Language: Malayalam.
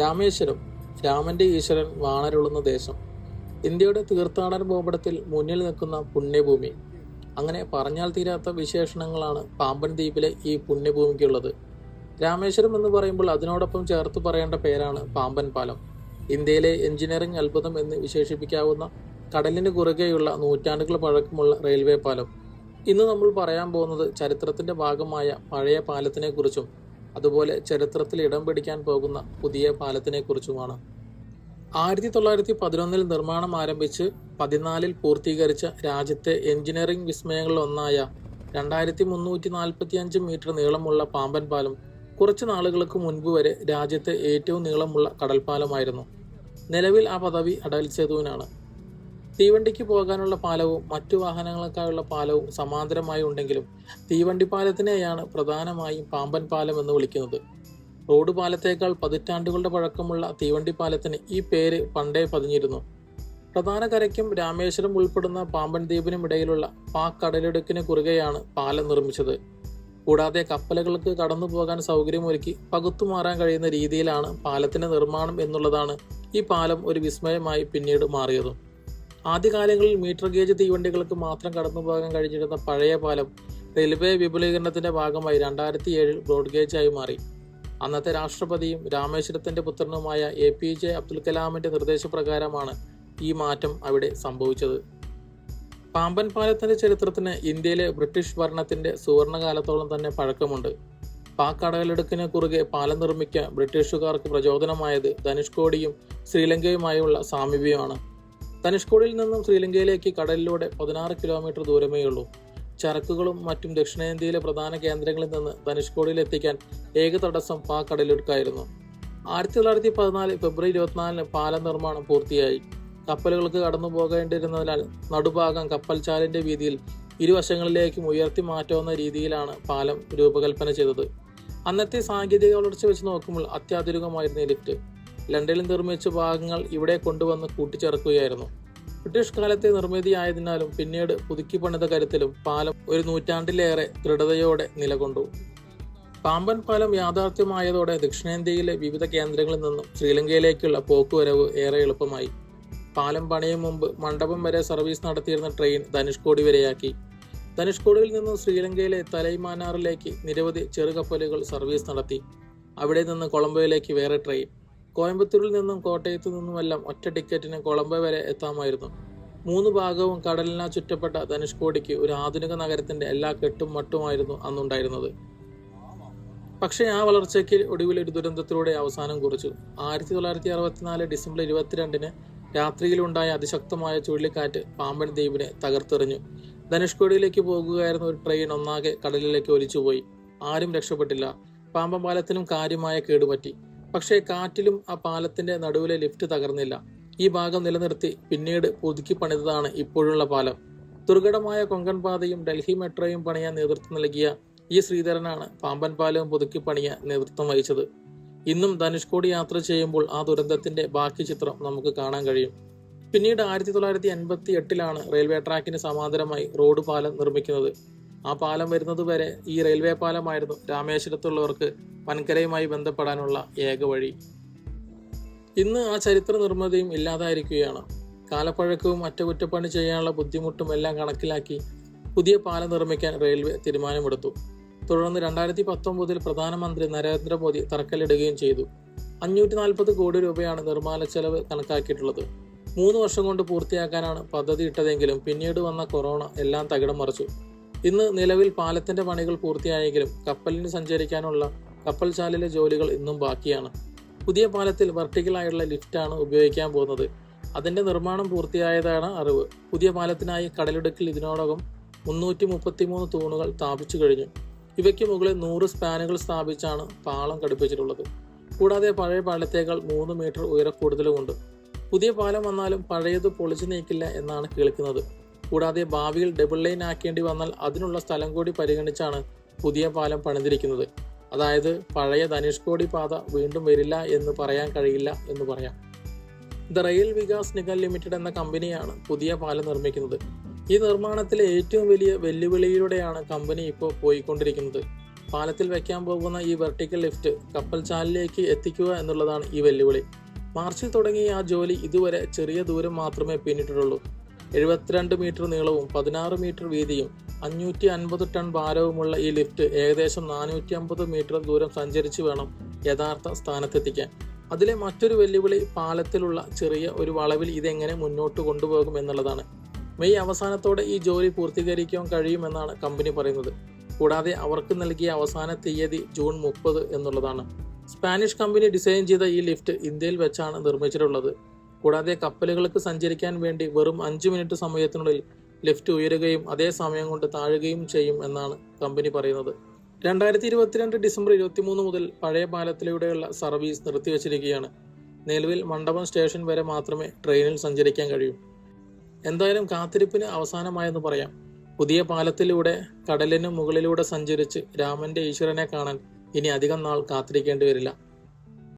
രാമേശ്വരം രാമന്റെ ഈശ്വരൻ വാണരുളുന്ന ദേശം. ഇന്ത്യയുടെ തീർത്ഥാടന ഭൂപടത്തിൽ മുന്നിൽ നിൽക്കുന്ന പുണ്യഭൂമി. അങ്ങനെ പറഞ്ഞാൽ തീരാത്ത വിശേഷണങ്ങളാണ് പാമ്പൻ ദ്വീപിലെ ഈ പുണ്യഭൂമിക്കുള്ളത്. രാമേശ്വരം എന്ന് പറയുമ്പോൾ അതിനോടൊപ്പം ചേർത്ത് പറയേണ്ട പേരാണ് പാമ്പൻ പാലം. ഇന്ത്യയിലെ എഞ്ചിനീയറിംഗ് അത്ഭുതം എന്ന് വിശേഷിപ്പിക്കാവുന്ന കടലിന് കുറുകെയുള്ള നൂറ്റാണ്ടുകൾ പഴക്കമുള്ള റെയിൽവേ പാലം. ഇന്ന് നമ്മൾ പറയാൻ പോകുന്നത് ചരിത്രത്തിന്റെ ഭാഗമായ പഴയ പാലത്തിനെ കുറിച്ചും അതുപോലെ ചരിത്രത്തിൽ ഇടം പിടിക്കാൻ പോകുന്ന പുതിയ പാലത്തിനെ കുറിച്ചുമാണ് ആയിരത്തി തൊള്ളായിരത്തി പതിനൊന്നിൽ നിർമ്മാണം ആരംഭിച്ച് പതിനാലിൽ പൂർത്തീകരിച്ച രാജ്യത്തെ എഞ്ചിനീയറിംഗ് വിസ്മയങ്ങളിൽ ഒന്നായ രണ്ടായിരത്തി മുന്നൂറ്റി നാൽപ്പത്തി അഞ്ച് മീറ്റർ നീളമുള്ള പാമ്പൻ പാലം കുറച്ച് നാളുകൾക്ക് മുൻപ് വരെ രാജ്യത്തെ ഏറ്റവും നീളമുള്ള കടൽപ്പാലമായിരുന്നു. നിലവിൽ ആ പദവി അടൽ സേതുവിനാണ് തീവണ്ടിക്ക് പോകാനുള്ള പാലവും മറ്റു വാഹനങ്ങൾക്കായുള്ള പാലവും സമാന്തരമായി ഉണ്ടെങ്കിലും തീവണ്ടി പാലത്തിനെയാണ് പ്രധാനമായും പാമ്പൻ പാലം എന്ന് വിളിക്കുന്നത്. റോഡ് പാലത്തേക്കാൾ പതിറ്റാണ്ടുകളുടെ പഴക്കമുള്ള തീവണ്ടി പാലത്തിന് ഈ പേര് പണ്ടേ പതിഞ്ഞിരുന്നു. പ്രധാന കരയ്ക്കും രാമേശ്വരം ഉൾപ്പെടുന്ന പാമ്പൻ ദ്വീപിനും ഇടയിലുള്ള പാക് കടലിടുക്കിന് കുറുകെയാണ് പാലം നിർമ്മിച്ചത്. കൂടാതെ കപ്പലുകൾക്ക് കടന്നു പോകാൻ സൗകര്യമൊരുക്കി പകുത്തുമാറാൻ കഴിയുന്ന രീതിയിലാണ് പാലത്തിന്റെ നിർമ്മാണം എന്നുള്ളതാണ് ഈ പാലം ഒരു വിസ്മയമായി പിന്നീട് മാറിയതും. ആദ്യകാലങ്ങളിൽ മീറ്റർ ഗേജ് തീവണ്ടികൾക്ക് മാത്രം കടന്നു പോകാൻ കഴിഞ്ഞിരുന്ന പഴയ പാലം റെയിൽവേ വിപുലീകരണത്തിന്റെ ഭാഗമായി രണ്ടായിരത്തി ഏഴിൽ ബ്രോഡ് ഗേജായി മാറി. അന്നത്തെ രാഷ്ട്രപതിയും രാമേശ്വരത്തിന്റെ പുത്രനുമായ എ പി ജെ അബ്ദുൽ കലാമിന്റെ നിർദ്ദേശപ്രകാരമാണ് ഈ മാറ്റം അവിടെ സംഭവിച്ചത്. പാമ്പൻ പാലത്തിന്റെ ചരിത്രത്തിന് ഇന്ത്യയിലെ ബ്രിട്ടീഷ് ഭരണത്തിന്റെ സുവർണകാലത്തോളം തന്നെ പഴക്കമുണ്ട്. പാക് കടലിടുക്കിന് കുറുകെ പാലം നിർമ്മിക്കാൻ ബ്രിട്ടീഷുകാർക്ക് പ്രചോദനമായത് ധനുഷ്കോടിയും ശ്രീലങ്കയുമായുള്ള സാമീപ്യമാണ്. ധനുഷ്കോടിയിൽ നിന്നും ശ്രീലങ്കയിലേക്ക് കടലിലൂടെ പതിനാറ് കിലോമീറ്റർ ദൂരമേ ഉള്ളൂ. ചരക്കുകളും മറ്റും ദക്ഷിണേന്ത്യയിലെ പ്രധാന കേന്ദ്രങ്ങളിൽ നിന്ന് ധനുഷ്കോടിയിൽ എത്തിക്കാൻ ഏക തടസ്സം പാക് കടലിടുക്കായിരുന്നു. ആയിരത്തി തൊള്ളായിരത്തി പതിനാല് ഫെബ്രുവരി ഇരുപത്തിനാലിന് പാലം നിർമ്മാണം പൂർത്തിയായി. കപ്പലുകൾക്ക് കടന്നു പോകേണ്ടിരുന്നതിനാൽ നടുഭാഗം കപ്പൽചാലിന്റെ വീതിയിൽ ഇരുവശങ്ങളിലേക്കും ഉയർത്തി മാറ്റാവുന്ന രീതിയിലാണ് പാലം രൂപകൽപ്പന ചെയ്തത്. അന്നത്തെ സാങ്കേതിക വളർച്ച വെച്ച് നോക്കുമ്പോൾ അത്യാധുനികമായിരുന്നു ലിഫ്റ്റ്. ലണ്ടനിൽ നിർമ്മിച്ച ഭാഗങ്ങൾ ഇവിടെ കൊണ്ടുവന്ന് കൂട്ടിച്ചേർക്കുകയായിരുന്നു. ബ്രിട്ടീഷ് കാലത്തെ നിർമ്മിതിയായതിനാലും പിന്നീട് പുതുക്കി പണിത കരുത്തിലും പാലം ഒരു നൂറ്റാണ്ടിലേറെ ദൃഢതയോടെ നിലകൊണ്ടു. പാമ്പൻ പാലം യാഥാർത്ഥ്യമായതോടെ ദക്ഷിണേന്ത്യയിലെ വിവിധ കേന്ദ്രങ്ങളിൽ നിന്നും ശ്രീലങ്കയിലേക്കുള്ള പോക്കുവരവ് ഏറെ എളുപ്പമായി. പാലം പണിയും മുമ്പ് മണ്ഡപം വരെ സർവീസ് നടത്തിയിരുന്ന ട്രെയിൻ ധനുഷ്കോടി വരെയാക്കി. ധനുഷ്കോടിയിൽ നിന്നും ശ്രീലങ്കയിലെ തലൈമാനാറിലേക്ക് നിരവധി ചെറുകപ്പലുകൾ സർവീസ് നടത്തി. അവിടെ നിന്ന് കൊളംബോയിലേക്ക് വേറെ ട്രെയിൻ. കോയമ്പത്തൂരിൽ നിന്നും കോട്ടയത്തു നിന്നുമെല്ലാം ഒറ്റ ടിക്കറ്റിന് കൊളംബോ വരെ എത്താമായിരുന്നു. മൂന്ന് ഭാഗവും കടലിനാൽ ചുറ്റപ്പെട്ട ധനുഷ്കോടിക്ക് ഒരു ആധുനിക നഗരത്തിന്റെ എല്ലാ കെട്ടും മട്ടുമായിരുന്നു അന്നുണ്ടായിരുന്നത്. പക്ഷേ ആ വളർച്ചയ്ക്ക് ഒടുവിൽ ഒരു ദുരന്തത്തിലൂടെ അവസാനം കുറിച്ചു. ആയിരത്തി തൊള്ളായിരത്തി അറുപത്തിനാല് ഡിസംബർ ഇരുപത്തിരണ്ടിന് രാത്രിയിലുണ്ടായ അതിശക്തമായ ചുഴലിക്കാറ്റ് പാമ്പൻ ദ്വീപിനെ തകർത്തെറിഞ്ഞു. ധനുഷ്കോടിയിലേക്ക് പോകുകയായിരുന്ന ഒരു ട്രെയിൻ ഒന്നാകെ കടലിലേക്ക് ഒലിച്ചുപോയി. ആരും രക്ഷപ്പെട്ടില്ല. പാമ്പൻ പാലത്തിനും കാര്യമായ കേടുപറ്റി. പക്ഷേ കാറ്റിലും ആ പാലത്തിന്റെ നടുവിലെ ലിഫ്റ്റ് തകർന്നില്ല. ഈ ഭാഗം നിലനിർത്തി പിന്നീട് പുതുക്കി പണിതതാണ് ഇപ്പോഴുള്ള പാലം. ദുർഘടമായ കൊങ്കൺ പാതയും ഡൽഹി മെട്രോയും പണിയാൻ നേതൃത്വം നൽകിയ ഈ ശ്രീധരനാണ് പാമ്പൻ പാലവും പുതുക്കി പണിയാൻ നേതൃത്വം വഹിച്ചത്. ഇന്നും ധനുഷ്കോടി യാത്ര ചെയ്യുമ്പോൾ ആ ദുരന്തത്തിന്റെ ബാക്കി ചിത്രം നമുക്ക് കാണാൻ കഴിയും. പിന്നീട് ആയിരത്തി തൊള്ളായിരത്തി എൺപത്തി എട്ടിലാണ് റെയിൽവേ ട്രാക്കിന് സമാന്തരമായി റോഡ് പാലം നിർമ്മിക്കുന്നത്. ആ പാലം വരുന്നത് വരെ ഈ റെയിൽവേ പാലമായിരുന്നു രാമേശ്വരത്തുള്ളവർക്ക് വൻകരയുമായി ബന്ധപ്പെടാനുള്ള ഏക വഴി. ഇന്ന് ആ ചരിത്ര നിർമ്മിതിയും ഇല്ലാതായിരിക്കുകയാണ്. കാലപ്പഴക്കവും അറ്റകുറ്റപ്പണി ചെയ്യാനുള്ള ബുദ്ധിമുട്ടും എല്ലാം കണക്കിലാക്കി പുതിയ പാലം നിർമ്മിക്കാൻ റെയിൽവേ തീരുമാനമെടുത്തു. തുടർന്ന് രണ്ടായിരത്തി പത്തൊമ്പതിൽ പ്രധാനമന്ത്രി നരേന്ദ്രമോദി തറക്കല്ലിടുകയും ചെയ്തു. അഞ്ഞൂറ്റി നാൽപ്പത് കോടി രൂപയാണ് നിർമ്മാണ ചെലവ് കണക്കാക്കിയിട്ടുള്ളത്. മൂന്ന് വർഷം കൊണ്ട് പൂർത്തിയാക്കാനാണ് പദ്ധതി ഇട്ടതെങ്കിലും പിന്നീട് വന്ന കൊറോണ എല്ലാം തകിടം മറിച്ചു. ഇന്ന് നിലവിൽ പാലത്തിന്റെ പണികൾ പൂർത്തിയായെങ്കിലും കപ്പലിന് സഞ്ചരിക്കാനുള്ള കപ്പൽശാലയിലെ ജോലികൾ ഇന്നും ബാക്കിയാണ്. പുതിയ പാലത്തിൽ വെർട്ടിക്കലായുള്ള ലിഫ്റ്റാണ് ഉപയോഗിക്കാൻ പോകുന്നത്. അതിന്റെ നിർമ്മാണം പൂർത്തിയായതാണ് അറിവ്. പുതിയ പാലത്തിനായി കടലിടുക്കിൽ ഇതിനോടകം മുന്നൂറ്റി മുപ്പത്തിമൂന്ന് തൂണുകൾ സ്ഥാപിച്ചു കഴിഞ്ഞു. ഇവയ്ക്ക് മുകളിൽ നൂറ് സ്പാനുകൾ സ്ഥാപിച്ചാണ് പാളം ഘടിപ്പിച്ചിട്ടുള്ളത്. കൂടാതെ പഴയ പാലത്തേക്കാൾ മൂന്ന് മീറ്റർ ഉയരക്കൂടുതലുമുണ്ട് പുതിയ പാലം വന്നാലും പഴയത് പൊളിച്ചു നീക്കില്ല എന്നാണ് കേൾക്കുന്നത്. കൂടാതെ ഭാവിയിൽ ഡബിൾ ലൈൻ ആക്കേണ്ടി വന്നാൽ അതിനുള്ള സ്ഥലം കൂടി പരിഗണിച്ചാണ് പുതിയ പാലം പണിതിരിക്കുന്നത്. അതായത് പഴയ ധനുഷ്കോടി പാത വീണ്ടും വരില്ല എന്ന് പറയാൻ കഴിയില്ല എന്ന് പറയാം. The rail Vikas Nigam limited എന്ന കമ്പനിയാണ് പുതിയ പാലം നിർമ്മിക്കുന്നത്. ഈ നിർമ്മാണത്തിലെ ഏറ്റവും വലിയ വെല്ലുവിളിയിലൂടെയാണ് കമ്പനി ഇപ്പോൾ പോയിക്കൊണ്ടിരിക്കുന്നത്. പാലത്തിൽ വയ്ക്കാൻ പോകുന്ന ഈ വെർട്ടിക്കൽ ലിഫ്റ്റ് കപ്പൽ ചാലിലേക്ക് എത്തിക്കുക എന്നുള്ളതാണ് ഈ വെല്ലുവിളി. മാർച്ചിൽ തുടങ്ങിയ ആ ജോലി ഇതുവരെ ചെറിയ ദൂരം മാത്രമേ പിന്നിട്ടിട്ടുള്ളൂ. എഴുപത്തിരണ്ട് മീറ്റർ നീളവും പതിനാറ് മീറ്റർ വീതിയും അഞ്ഞൂറ്റി അൻപത് ടൺ ഭാരവുമുള്ള ഈ ലിഫ്റ്റ് ഏകദേശം നാനൂറ്റി അമ്പത് മീറ്റർ ദൂരം സഞ്ചരിച്ച് വേണം യഥാർത്ഥ സ്ഥാനത്തെത്തിക്കാൻ. അതിലെ മറ്റൊരു വെല്ലുവിളി പാലത്തിലുള്ള ചെറിയ ഒരു വളവിൽ ഇതെങ്ങനെ മുന്നോട്ട് കൊണ്ടുപോകും എന്നുള്ളതാണ്. മെയ് അവസാനത്തോടെ ഈ ജോലി പൂർത്തീകരിക്കാൻ കഴിയുമെന്നാണ് കമ്പനി പറയുന്നത്. കൂടാതെ അവർക്ക് നൽകിയ അവസാന തീയതി ജൂൺ മുപ്പത് എന്നുള്ളതാണ്. സ്പാനിഷ് കമ്പനി ഡിസൈൻ ചെയ്ത ഈ ലിഫ്റ്റ് ഇന്ത്യയിൽ വെച്ചാണ് നിർമ്മിച്ചിട്ടുള്ളത്. കൂടാതെ കപ്പലുകൾക്ക് സഞ്ചരിക്കാൻ വേണ്ടി വെറും അഞ്ചു മിനിറ്റ് സമയത്തിനുള്ളിൽ ലിഫ്റ്റ് ഉയരുകയും അതേ സമയം കൊണ്ട് താഴുകയും ചെയ്യും എന്നാണ് കമ്പനി പറയുന്നത്. രണ്ടായിരത്തി ഇരുപത്തിരണ്ട് ഡിസംബർ ഇരുപത്തിമൂന്ന് മുതൽ പഴയ പാലത്തിലൂടെയുള്ള സർവീസ് നിർത്തിവച്ചിരിക്കുകയാണ്. നിലവിൽ മണ്ഡപം സ്റ്റേഷൻ വരെ മാത്രമേ ട്രെയിനിൽ സഞ്ചരിക്കാൻ കഴിയൂ. എന്തായാലും കാത്തിരിപ്പിന് അവസാനമായെന്ന് പറയാം. പുതിയ പാലത്തിലൂടെ കടലിന് മുകളിലൂടെ സഞ്ചരിച്ച് രാമന്റെ ഈശ്വരനെ കാണാൻ ഇനി അധികം നാൾ കാത്തിരിക്കേണ്ടി വരില്ല.